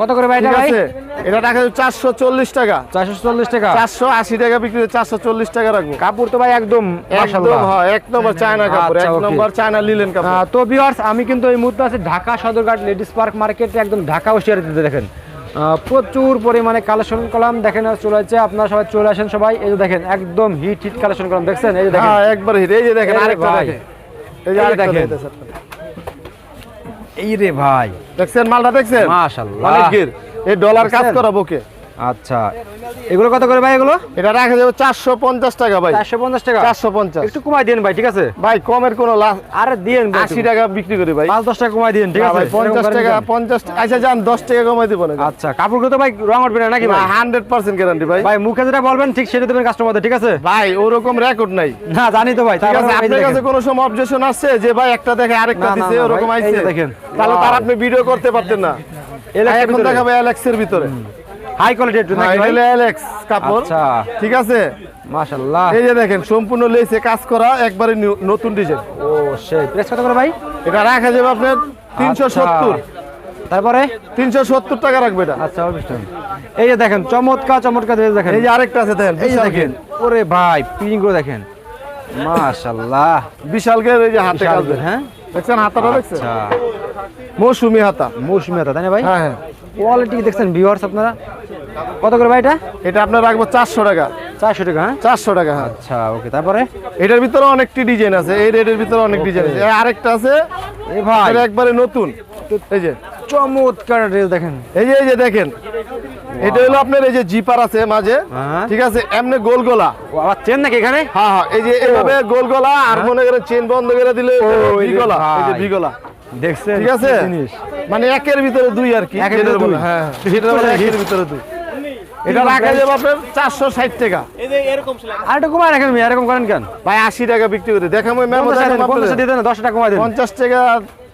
Speaker 1: কত করে ভাই
Speaker 2: আছে এটা টাকা চারশো চল্লিশ টাকা।
Speaker 1: চারশো চল্লিশ টাকা।
Speaker 2: চারশো আশি টাকা বিক্রি চারশো চল্লিশ টাকা রাখব।
Speaker 1: কাপড় তো ভাই একদম
Speaker 2: একদম এক নম্বর চায়না কাপড়
Speaker 1: আচ্ছা,
Speaker 2: এক নম্বর চায়না লিলেন কাপড়।
Speaker 1: তো ভিউয়ার্স আমি কিন্তু এই মুহূর্তে আছি ঢাকা সদরঘাট লেডিস পার্ক মার্কেটে একদম ঢাকা হুশিয়ারিতে দেখেন। প্রচুর পরিমাণে কালেকশন করলাম দেখেন চলে যাচ্ছে আপনারা সবাই চলে আসেন সবাই। এই যে দেখেন একদম হিট হিট কালেকশন করলাম দেখছেন? এই যে দেখেন।
Speaker 2: হ্যাঁ একবার হিট এই যে দেখেন আরেকটা দেখেন। এই যে
Speaker 1: দেখেন। এই রে ভাই।
Speaker 2: দেখছেন মালটা দেখছেন?
Speaker 1: মাশাআল্লাহ।
Speaker 2: এই ডলার কাজ করাবো কে?
Speaker 1: আচ্ছা। এগুলো কত করে ভাই এগুলো?
Speaker 2: এটা রাখা যাবে চারশো পঞ্চাশ টাকা ভাই।
Speaker 1: চারশো পঞ্চাশ টাকা?
Speaker 2: চারশো পঞ্চাশ।
Speaker 1: একটু কমাই দিন ভাই ঠিক আছে?
Speaker 2: ভাই কমের কোনো লাভ
Speaker 1: আরে দিন
Speaker 2: আশি টাকা বিক্রি করি ভাই।
Speaker 1: পাঁচ দশ টাকা কমাই দিন ঠিক আছে?
Speaker 2: পঞ্চাশ টাকা পঞ্চাশ আচ্ছা যান দশ টাকা কমাই দিব না
Speaker 1: আচ্ছা কাপড়গুলো তো ভাই রং উঠবে না নাকি ভাই?
Speaker 2: হান্ড্রেড পার্সেন্ট গ্যারান্টি ভাই।
Speaker 1: ভাই মুখে যেটা বলবেন ঠিক সেটা দেবেন কাস্টমারদের ঠিক আছে?
Speaker 2: ভাই ওরকম রেকর্ড নাই।
Speaker 1: না জানি তো ভাই
Speaker 2: ঠিক আছে আপনার কাছে কোনো সময় অবজেকশন আসছে যে ভাই একটা দেখে আরেকটা দিছে ওরকম আইছে?
Speaker 1: দেখেন।
Speaker 2: তাহলে তার আপনি ভিডিও করতে পারতেন না। এখন। দেখাবে অ্যালেক্সের ভিতরে।
Speaker 1: হাই কোয়ালিটি একটু নাকি
Speaker 2: এটা
Speaker 1: ভাই?
Speaker 2: হলো কাপড়।
Speaker 1: আচ্ছা।
Speaker 2: ঠিক আছে?
Speaker 1: মাশাআল্লাহ।
Speaker 2: এই যে দেখেন সম্পূর্ণ লেসে কাজ করা একবারে নতুন ডিজাইন
Speaker 1: ও সেই। প্রেস কত করে ভাই?
Speaker 2: এটা রাখা যাবে আপনার তিনশো
Speaker 1: আচ্ছা।
Speaker 2: সত্তর।
Speaker 1: তারপরে?
Speaker 2: তিনশো সত্তর টাকা রাখবে এটা।
Speaker 1: আচ্ছা এই যে দেখেন চমৎকার চমৎকার এই দেখেন।
Speaker 2: এই যে আরেকটা আছে দেখেন
Speaker 1: এই দেখেন। ওরে ভাই প্রিন্ট করে দেখেন। মাশাআল্লাহ।
Speaker 2: বিশালকে এই যে হাতে কাজ
Speaker 1: বিশাল, হ্যাঁ?
Speaker 2: দেখছেন হাতাটা দেখছেন?
Speaker 1: আচ্ছা
Speaker 2: মৌসুমি হাতা।
Speaker 1: মৌসুমি হাতা তাই না ভাই?
Speaker 2: হ্যাঁ হ্যাঁ।
Speaker 1: কোয়ালিটি দেখছেন ভিউয়ার্স আপনারা? কত করে ভাই এটা?
Speaker 2: এটা আপনার রাখব চারশো টাকা।
Speaker 1: চারশো টাকা হ্যাঁ?
Speaker 2: চারশো টাকা হ্যাঁ।
Speaker 1: আচ্ছা ওকে তারপরে?
Speaker 2: এটার ভিতরে অনেকটি ডিজাইন আছে এই রেডের ভিতরে অনেক ডিজাইন আছে। আরেকটা আছে
Speaker 1: এ ভাই।
Speaker 2: একবারে নতুন। এই যে।
Speaker 1: চমৎকার ড্রেস দেখেন।
Speaker 2: এই যে এই যে দেখেন। এটা হলো আপনার এই যে জিপার আছে মাঝে
Speaker 1: হ্যাঁ।
Speaker 2: ঠিক আছে? এমনি গোল গোলা।
Speaker 1: আবার চেন নাকি এখানে?
Speaker 2: হ্যাঁ হ্যাঁ এই যে এভাবে গোল গলা আর মনে করেন চেন বন্ধ করে দিলে
Speaker 1: ও, এই যে
Speaker 2: গলা এই যে
Speaker 1: ভাই। দেখছেন
Speaker 2: ঠিক আছে? মানে একের ভিতরে দুই আর কি
Speaker 1: একের ভিতরে দুই।
Speaker 2: হ্যাঁ একের ভিতরে দুই। এটা রাখা যাবে আপনার চারশো ষাট টাকা।
Speaker 1: আর একটু কমায় রাখেন মিয়া, এরকম করেন কেন?
Speaker 2: ভাই আশি টাকা বিক্রি করে।
Speaker 1: পঞ্চাশ। দিয়ে দেন দশ টাকা কমাই দেন।
Speaker 2: পঞ্চাশ টাকা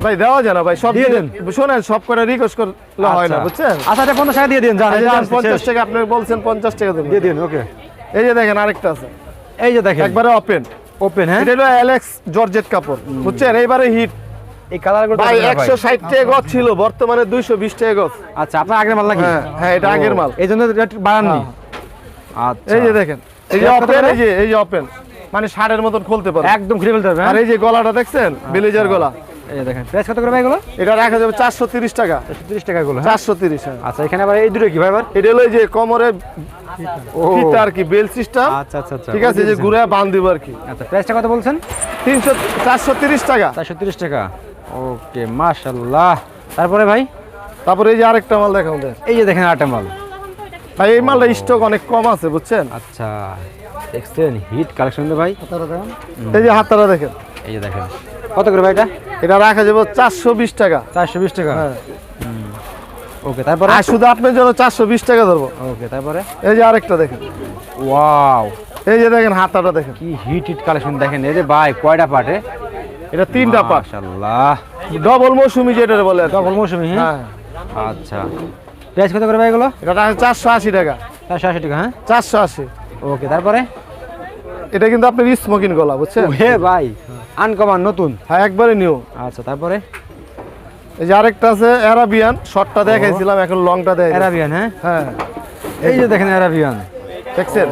Speaker 2: ভাই দেওয়া যায় না ভাই সব
Speaker 1: দিয়ে দেন।
Speaker 2: শোনেন সব করে রিকোয়েস্ট করলে হয় না
Speaker 1: আচ্ছা।
Speaker 2: বুঝছেন?
Speaker 1: আচ্ছা এটা পঞ্চাশ টাকা দিয়ে দিন জান
Speaker 2: এই যে
Speaker 1: এটা
Speaker 2: যান, পঞ্চাশ টাকা আপনি বলছেন পঞ্চাশ টাকা দেবেন।
Speaker 1: দিয়ে দিন ওকে।
Speaker 2: এই যে দেখেন আরেকটা আছে।
Speaker 1: এই যে দেখেন।
Speaker 2: একবারে ওপেন
Speaker 1: ওপেন হ্যাঁ?
Speaker 2: এটা হলো অ্যালেক্স জর্জেট কাপড় বুঝছেন? এইবারে হিট
Speaker 1: এই কালারগুলো
Speaker 2: ভাই। একশো ষাট টাকা গজ ছিল বর্তমানে দুইশো বিশ টাকা গজ
Speaker 1: আচ্ছা আপনার আগের মাল নাকি?
Speaker 2: হ্যাঁ, হ্যাঁ, এটা আগের মাল।
Speaker 1: এই জন্য রেট বাড়াননি? আচ্ছা।
Speaker 2: এই যে দেখেন এই যে ওপেন এই যে এই যে ওপেন মানে ষাটের মতন খুলতে পারে।
Speaker 1: একদম খুলে ফেলতে
Speaker 2: আর
Speaker 1: হ্যাঁ?
Speaker 2: এই যে গলাটা দেখছেন ব্লেজার গলা।
Speaker 1: এই যে দেখেন প্রাইস কত করে ভাই এগুলো?
Speaker 2: এটা রাখা যাবে চারশো তিরিশ টাকা।
Speaker 1: তিরিশ টাকা গুলো হ্যাঁ?
Speaker 2: চারশো তিরিশ
Speaker 1: আচ্ছা এখানে আবার এই দুটো কি ভাই আবার?
Speaker 2: এটা হলো যে কোমরে ফিতা আর কি বেল সিস্টেম।
Speaker 1: আচ্ছা আচ্ছা আচ্ছা।
Speaker 2: ঠিক আছে এই যে ঘুরে বান দিব আর কি।
Speaker 1: আচ্ছা প্রাইসটা কত বলছেন?
Speaker 2: তিনশো চারশো তিরিশ টাকা।
Speaker 1: চারশো তিরিশ টাকা। ওকে মাশাল্লাহ তারপরে ভাই?
Speaker 2: তারপরে এই যে আরেকটা মাল দেখাও
Speaker 1: এই যে দেখেন আটা মাল।
Speaker 2: ভাই এই মালটা স্টক অনেক কম আছে বুঝছেন?
Speaker 1: আচ্ছা দেখছেন হিট কালেকশন ভাই।
Speaker 2: এই যে হাতারা দেখেন।
Speaker 1: এই যে দেখেন কত করে ভাই এটা?
Speaker 2: এটা রাখা যাবে চারশো বিশ টাকা।
Speaker 1: চারশো বিশ টাকা?
Speaker 2: হ্যাঁ।
Speaker 1: ওকে তারপরে?
Speaker 2: আর শুধু আপনার জন্য চারশো বিশ টাকা ধরবো।
Speaker 1: ওকে তারপরে?
Speaker 2: এই যে আরেকটা দেখেন।
Speaker 1: ওয়াও।
Speaker 2: এই যে দেখেন হাতাটা দেখেন।
Speaker 1: কি হিট হিট কালেকশন দেখেন। এই যে ভাই কয়টা পাটে
Speaker 2: এটা তিনটা পাট
Speaker 1: মাশাল্লাহ
Speaker 2: ডবল মৌসুমি যেটা বলে
Speaker 1: ডবল মৌসুমি হ্যাঁ?
Speaker 2: হ্যাঁ।
Speaker 1: আচ্ছা। প্রাইস কত করে ভাই এগুলো?
Speaker 2: এটা চারশো আশি টাকা।
Speaker 1: চারশো আশি টাকা হ্যাঁ?
Speaker 2: চারশো আশি।
Speaker 1: ওকে তারপরে?
Speaker 2: এটা কিন্তু আপনার স্মোকিং গলা বুঝছেন?
Speaker 1: হে ভাই আনকমান নতুন।
Speaker 2: হ্যাঁ একবারে নিউ
Speaker 1: আচ্ছা তারপরে?
Speaker 2: এই যে আরেকটা আছে অ্যারাবিয়ান শর্টটা দেখাইছিলাম এখন লংটা দেখাই
Speaker 1: অ্যারাবিয়ান হ্যাঁ?
Speaker 2: হ্যাঁ।
Speaker 1: এই যে দেখেন অ্যারাবিয়ান
Speaker 2: দেখছেন?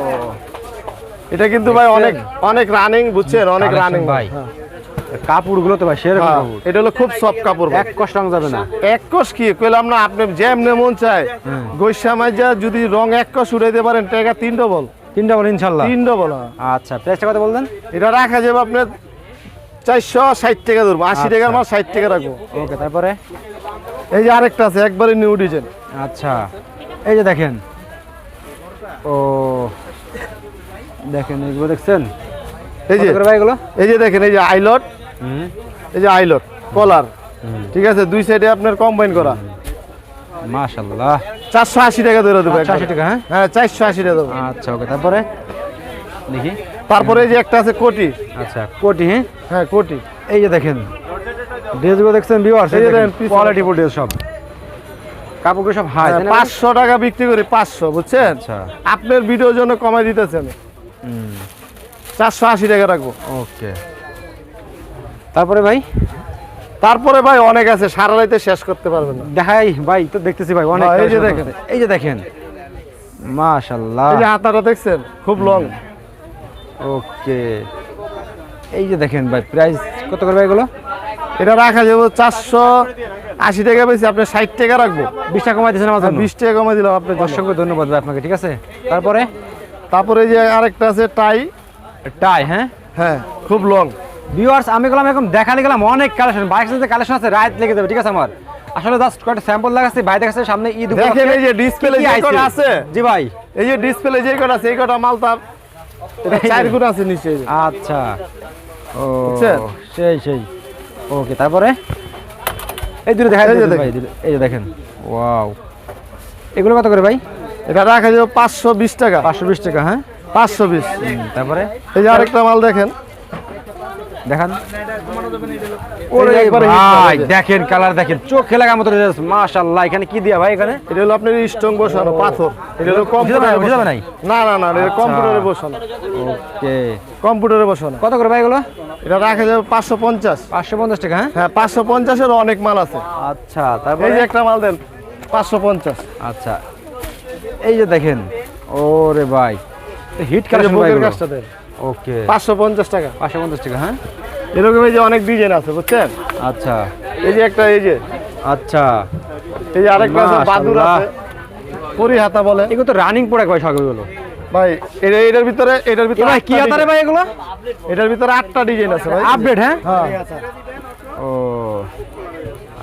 Speaker 2: এটা কিন্তু ভাই অনেক অনেক রানিং বুঝছেন? অনেক রানিং
Speaker 1: ভাই। কাপড়গুলো তো ভাই সেরকম
Speaker 2: হ্যাঁ, এটা হলো খুব সফট কাপড়।
Speaker 1: এক কষ্ট রং যাবে না।
Speaker 2: এক কষ কি? কইলাম না আপনি যেমনে মন চায়
Speaker 1: হ্যাঁ।
Speaker 2: গৈসা মাইজা যদি রং এক কষ উড়াইতে পারেন টাকা তিন ডবল
Speaker 1: তিনটা বল ইনশাল্লাহ।
Speaker 2: তিন ডবল
Speaker 1: আচ্ছা প্রাইসটা কত বললেন?
Speaker 2: এটা রাখা যাবে আপনার চারশো ষাট টাকা ধরবো। আশি
Speaker 1: আচ্ছা।
Speaker 2: টাকার মাল ষাট টাকা রাখব।
Speaker 1: ওকে তারপরে?
Speaker 2: এই যে আরেকটা আছে একবারে নিউ ডিজাইন
Speaker 1: আচ্ছা। এই যে দেখেন। ও দেখেন এগুলো দেখছেন?
Speaker 2: এই যে
Speaker 1: কত করে ভাই এগুলো?
Speaker 2: এই যে দেখেন এই যে আইলট। এই যে আইলট কলার। ঠিক আছে দুই সাইডে আপনার কম্বাইন করা।
Speaker 1: মাশাল্লাহ।
Speaker 2: চারশো আশি টাকা ধরে দেবো
Speaker 1: চারশো টাকা হ্যাঁ?
Speaker 2: হ্যাঁ চারশো আশি টাকা দেবো।
Speaker 1: আচ্ছা ওকে তারপরে? দেখি।
Speaker 2: তারপরে এই যে একটা আছে কোটি।
Speaker 1: আচ্ছা কোটি হ্যাঁ?
Speaker 2: হ্যাঁ কোটি।
Speaker 1: এই যে দেখেন ড্রেসগুলো দেখছেন ভিউয়ার্স
Speaker 2: এই দেখেন,
Speaker 1: কোয়ালিটি ফুল ড্রেস সব। কাপড়গুলো সব হাই
Speaker 2: হ্যাঁ, পাঁচশো টাকা বিক্রি করি পাঁচশো বুঝছেন?
Speaker 1: আচ্ছা।
Speaker 2: আপনার ভিডিওর জন্য কমাই দিতেছে আমি। চারশো আশি টাকা রাখব।
Speaker 1: ওকে। তারপরে ভাই?
Speaker 2: তারপরে ভাই অনেক আছে সারা রাইতে শেষ করতে পারবেন না।
Speaker 1: দেখাই ভাই তো দেখতেছি ভাই অনেক
Speaker 2: এই যে দেখেন।
Speaker 1: এই যে দেখেন। মাশাল্লাহ।
Speaker 2: এই যে হাতাটা দেখছেন খুব লং
Speaker 1: ওকে। এই যে দেখেন ভাই প্রাইস কত করে ভাই এগুলো?
Speaker 2: এটা রাখা যাবে চারশো আশি টাকা বেশি আপনি ষাট টাকা রাখব।
Speaker 1: বিশ টাকা কমাই দিয়েছেন আমার জন্য?
Speaker 2: বিশ টাকা কমে দিলাম আপনার।
Speaker 1: অসংখ্য ধন্যবাদ ভাই আপনাকে ঠিক আছে? তারপরে?
Speaker 2: তারপরে এই যে আরেকটা আছে টাই
Speaker 1: টাই হ্যাঁ?
Speaker 2: হ্যাঁ খুব লং
Speaker 1: ভিউয়ার্স আমি গেলাম এখন দেখালে গেলাম অনেক কালেকশন বাইক সাথে কালেকশন আছে রাত লেগে যাবে ঠিক আছে আমার? আসলে জাস্ট কয়েকটা স্যাম্পল লাগাচ্ছি ভাই দেখাচ্ছে সামনে ঈদ
Speaker 2: দেখেন এই যে ডিসপ্লে যে? কটা আছে?
Speaker 1: জি ভাই।
Speaker 2: এই যে ডিসপ্লে যে কটা আছে এই কটা মাল তার চার গুণ আছে নিচে
Speaker 1: আচ্ছা। ও সেই সেই। ওকে তারপরে? এই দুটো দেখা যাচ্ছে ভাই এই যে দেখেন। ওয়াও। এগুলো কত করে ভাই?
Speaker 2: এটা রাখা যাবে পাঁচশো বিশ টাকা।
Speaker 1: পাঁচশো বিশ টাকা হ্যাঁ?
Speaker 2: পাঁচশো বিশ।
Speaker 1: তারপরে?
Speaker 2: এই যে আরেকটা মাল দেখেন।
Speaker 1: দেখান। ভাই
Speaker 2: এই।
Speaker 1: দেখেন কালার দেখেন। চোখে লাগা মতো মাশাআল্লাহ এখানে কি দিয়া ভাই এখানে?
Speaker 2: এটা হলো আপনার স্ট্রং বসানো। পাথর। এটা হলো কম্পিউটারে বসানো।
Speaker 1: নাই?
Speaker 2: না না না এটা কম্পিউটারে বসানো।
Speaker 1: ওকে।
Speaker 2: কম্পিউটারে বসানো।
Speaker 1: কত করে ভাই এগুলো?
Speaker 2: এটা রাখা যাবে পাঁচশো পঞ্চাশ।
Speaker 1: পাঁচশো পঞ্চাশ টাকা হ্যাঁ?
Speaker 2: হ্যাঁ পাঁচশো পঞ্চাশের অনেক মাল আছে।
Speaker 1: আচ্ছা
Speaker 2: এই
Speaker 1: তারপরে
Speaker 2: যে একটা মাল দেন পাঁচশো পঞ্চাশ।
Speaker 1: আচ্ছা। এই যে দেখেন ওরে ভাই। হিট
Speaker 2: এই
Speaker 1: কালেকশন ভাই ওকে
Speaker 2: পাঁচশো পঞ্চাশ টাকা।
Speaker 1: পাঁচশো পঞ্চাশ টাকা হ্যাঁ?
Speaker 2: এরকম এই যে অনেক ডিজাইন আছে বুঝছেন?
Speaker 1: আচ্ছা।
Speaker 2: এই যে একটা এই যে।
Speaker 1: আচ্ছা।
Speaker 2: এই যে আরেকটা আছে বাদুর আছে পরি হাতা বলে।
Speaker 1: এগুলো তো রানিং প্রোডাক্ট ভাই সবগুলো
Speaker 2: ভাই এটা- এটার ভিতরে এটার ভিতরে
Speaker 1: ভাই কি আতারে ভাই এগুলো?
Speaker 2: এটার ভিতরে আটটা ডিজাইন আছে ভাই।
Speaker 1: আপডেট হ্যাঁ?
Speaker 2: হ্যাঁ।
Speaker 1: ও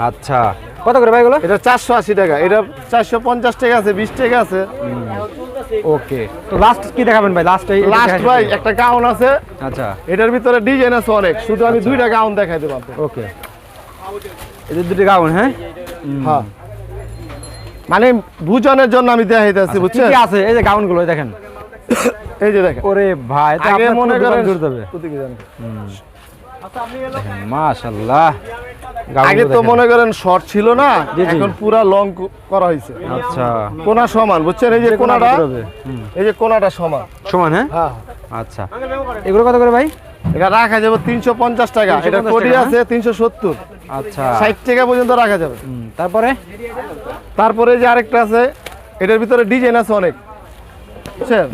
Speaker 1: আচ্ছা। কত করে ভাই এগুলো?
Speaker 2: এটা চারশো আশি টাকা। এটা চারশো পঞ্চাশ টাকা আছে বিশ টাকা আছে।
Speaker 1: ওকে তো লাস্ট কি দেখাবেন ভাই? লাস্ট
Speaker 2: লাস্ট ভাই একটা গাউন আছে।
Speaker 1: আচ্ছা।
Speaker 2: এটার ভিতরে ডিজাইন আছে অনেক। শুধু আমি দুইটা গাউন দেখাই দেবো।
Speaker 1: ওকে এদের দুটো গাউন হ্যাঁ?
Speaker 2: হ্যাঁ। মানে বুঝনের জন্য আমি দেখাইতেছি
Speaker 1: কি
Speaker 2: বুঝছেন?
Speaker 1: কি আছে? এই যে গাউনগুলো দেখেন।
Speaker 2: এই যে দেখেন।
Speaker 1: ওরে ভাই তো
Speaker 2: আগে
Speaker 1: আপনার
Speaker 2: মনে করেন।
Speaker 1: মাশাআল্লাহ।
Speaker 2: আগে তো মনে করেন শর্ট ছিল না। এখন পুরা লং করা হয়েছে
Speaker 1: আচ্ছা।
Speaker 2: কোনা সমান বুঝছেন? এই যে কোনাটা। এই যে কোনাটা সমান।
Speaker 1: সমান হ্যাঁ?
Speaker 2: হ্যাঁ।
Speaker 1: আচ্ছা। এগুলো কত করে ভাই?
Speaker 2: এটা রাখা যাবে তিনশো পঞ্চাশ টাকা। এটা কোটি আছে তিনশো সত্তর।
Speaker 1: আচ্ছা।
Speaker 2: ষাট টাকা পর্যন্ত রাখা যাবে।
Speaker 1: তারপরে?
Speaker 2: তারপরে যে আরেকটা আছে এটার ভিতরে ডিজাইন আছে অনেক।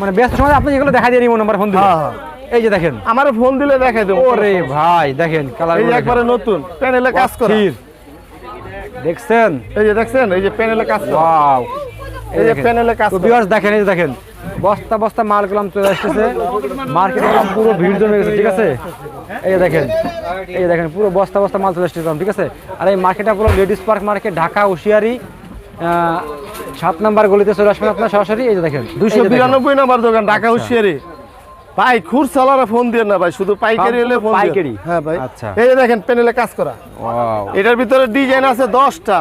Speaker 1: মানে ব্যস্ত সময় আপনি যেগুলো দেখা দিয়ে নিব নাম্বার ফোন দিলে
Speaker 2: হ্যাঁ, হ্যাঁ।
Speaker 1: এই যে দেখেন
Speaker 2: আমার ফোন দিলে দেখাই দেবো
Speaker 1: ওরে ভাই দেখেন কালার
Speaker 2: এই একবারে নতুন প্যানেলে কাজ করা
Speaker 1: দেখছেন
Speaker 2: এই যে দেখছেন এই যে প্যানেলে কাজ করা
Speaker 1: ওয়াও
Speaker 2: এই যে প্যানেলে কাজ
Speaker 1: তো ভিউয়ার্স দেখেন এই যে দেখেন বস্তা বস্তা মাল গুলাম চলে আসতেছে মার্কেটে পুরো ভিড় জমে গেছে ঠিক আছে এই যে দেখেন এই যে দেখেন পুরো বস্তা বস্তা মাল চলে আসতেছে ঠিক আছে আর এই মার্কেটটা পুরো লেডিস পার্ক মার্কেট ঢাকা হুশিয়ারি সাত নাম্বার গলিতে চলে আসবেন আপনার সরাসরি এই যে দেখেন
Speaker 2: দুইশো। বিরানব্বই নাম্বার দোকান ঢাকা হুশিয়ারি ভাই খুর সালারা ফোন দিয়ে না ভাই শুধু পাইকারি হলে ফোন
Speaker 1: পাইকারি?
Speaker 2: পাইকারি। হ্যাঁ ভাই।
Speaker 1: আচ্ছা।
Speaker 2: এই যে দেখেন প্যানেলে কাজ করা।
Speaker 1: ওয়াও।
Speaker 2: এটার ভিতরে ডিজাইন আছে দশটা।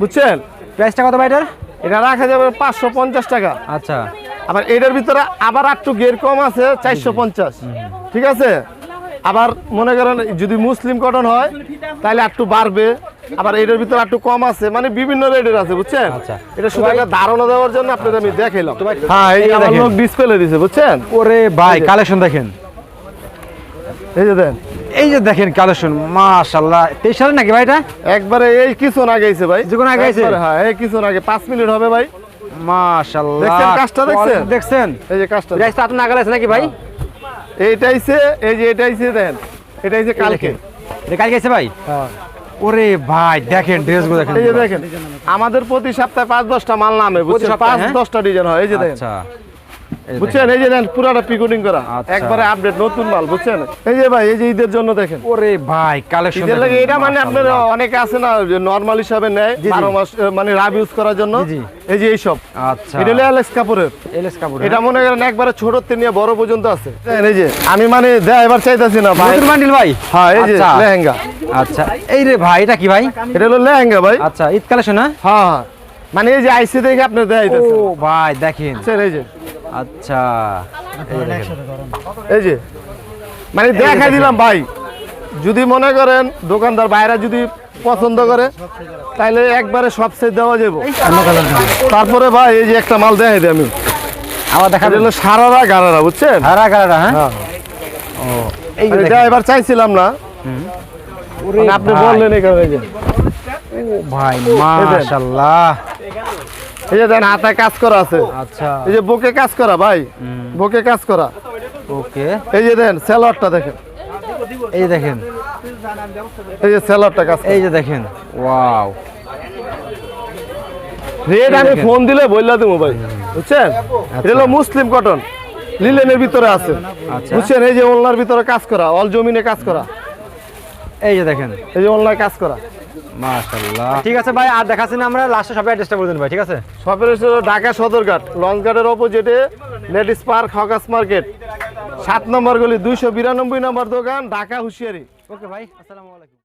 Speaker 2: বুঝছেন?
Speaker 1: প্রাইসটা কত ভাই এটার?
Speaker 2: এটা রাখা যাবে পাঁচশো পঞ্চাশ টাকা।
Speaker 1: আচ্ছা।
Speaker 2: আবার এটার ভিতরে আবার একটু গের কম আছে চারশো পঞ্চাশ। ঠিক আছে? আবার মনে করেন যদি মুসলিম কটন হয় তাহলে একটু বাড়বে। আবার এটার ভিতরে একটু কম আছে মানে বিভিন্ন রেটের আছে বুঝছেন?
Speaker 1: আচ্ছা।
Speaker 2: এটা শুধু একটা ধারণা দেওয়ার জন্য আপনাদের আমি দেখাইলাম। হ্যাঁ এই
Speaker 1: দেখেন।
Speaker 2: ডিসপ্লে দিছে বুঝছেন?
Speaker 1: ওরে ভাই কালেকশন দেখেন।
Speaker 2: এই যে দেন।
Speaker 1: এই যে দেখেন কালেকশন মাশাআল্লাহ। তেইশ সালে নাকি ভাই এটা?
Speaker 2: একবারে এই কিছু আগে আইছে ভাই।
Speaker 1: কিছুক্ষণ আগে?
Speaker 2: একবারে, হ্যাঁ এই কিছু আগে পাঁচ মিনিট হবে ভাই।
Speaker 1: মাশাআল্লাহ।
Speaker 2: দেখছেন কাজটা দেখছেন?
Speaker 1: দেখছেন?
Speaker 2: এই যে কাজটা।
Speaker 1: প্রাইস তো আপনার নাগাল আছে নাকি ভাই?
Speaker 2: এইটাইছে এই যে এটাইছে দেন। এটা আইছে কালকে।
Speaker 1: এটা কালকে আছে ভাই?
Speaker 2: হ্যাঁ।
Speaker 1: ওরে ভাই দেখেন ড্রেসগুলো দেখেন।
Speaker 2: এই যে দেখেন আমাদের প্রতি সপ্তাহে পাঁচ দশটা মাল নামে পাঁচ
Speaker 1: হ্যাঁ?
Speaker 2: দশটা ডিজাইন হয়। এই যে দেখেন।
Speaker 1: আচ্ছা।
Speaker 2: বুঝছেন? এই যে পুরাটা পিকুটিং করা।
Speaker 1: আচ্ছা।
Speaker 2: একবারে আপডেট নতুন মাল বুঝছেন? এই যে ভাই এই যে ঈদের জন্য দেখেন।
Speaker 1: ওরে ভাই কালেকশন
Speaker 2: ঈদের লাগে এটা মানে আপনার অনেকে আছে না যে নর্মাল হিসাবে নেয়
Speaker 1: জি।
Speaker 2: বারো মাস মানে রাব ইউজ করার জন্য। এই যে এইসব।
Speaker 1: আচ্ছা।
Speaker 2: এটা কাপুরের এটা মনে করেন একবারে ছোট থেকে নিয়ে বড় পর্যন্ত আছে। এই যে আমি মানে দেয় এবার চাইতাছি না ভাই।
Speaker 1: নতুন বান্ডিল ভাই?
Speaker 2: হ্যাঁ এই যে
Speaker 1: আচ্ছা।
Speaker 2: লেহেঙ্গা।
Speaker 1: আচ্ছা। এই রে ভাই এটা কি ভাই?
Speaker 2: এটা হলো লেহেঙ্গা ভাই।
Speaker 1: আচ্ছা ঈদ কালেকশন হ্যাঁ?
Speaker 2: হ্যাঁ হ্যাঁ। মানে এই যে আইসি দেখে আপনি
Speaker 1: ও ভাই দেখেন।
Speaker 2: এই যে।
Speaker 1: আচ্ছা এই যে
Speaker 2: মানে দেখাই দিলাম ভাই যদি মনে করেন দোকানদার বাইরে যদি পছন্দ করে তাহলে একবারে সব সেট দেওয়া যাব তারপরে ভাই এই যে একটা মাল দেখাই দিই আমি।
Speaker 1: আবার দেখা
Speaker 2: হলো সারারা গারারা বুঝছেন?
Speaker 1: হারা কালার হ্যাঁ?
Speaker 2: হ্যাঁ।
Speaker 1: ও এই
Speaker 2: এটা এবার চাইছিলাম না। মানে আপনি বললেন এই কারণে
Speaker 1: ভাই মাশাআল্লাহ
Speaker 2: এই যে দেন হাতে কাজ করা আছে।
Speaker 1: আচ্ছা।
Speaker 2: এই যে বুকে কাজ করা ভাই? বুকে কাজ করা।
Speaker 1: ওকে।
Speaker 2: এই যে দেন স্যালাডটা দেখেন।
Speaker 1: এই দেখেন।
Speaker 2: এই যে স্যালাডটা কাজ
Speaker 1: এই যে দেখেন। ওয়াও।
Speaker 2: রেড আমি ফোন দিলে বললা দেবো ভাই। বুঝছেন? এটা হলো মুসলিম কটন লিলেনের ভিতরে আছে।
Speaker 1: আচ্ছা।
Speaker 2: বুঝছেন? এই যে ওলনার ভিতরে কাজ করা অল জমিনে কাজ করা।
Speaker 1: এই যে দেখেন।
Speaker 2: এই যে ওলনায় কাজ করা।
Speaker 1: মাশাআল্লাহ। ঠিক আছে ভাই আর দেখাচ্ছি না আমরা লাস্টে সবাই অ্যাড্রেসটা বলে দেন ভাই ঠিক আছে?
Speaker 2: শপের হলো ঢাকা সদরঘাট লঞ্চ ঘাটের অপোজিটে লেডিস পার্ক হকাস মার্কেট। সাত নম্বর গলি দুইশো বিরানব্বই নম্বর দোকান ঢাকা হুঁশিয়ারি।
Speaker 1: ওকে ভাই আসসালামু আলাইকুম।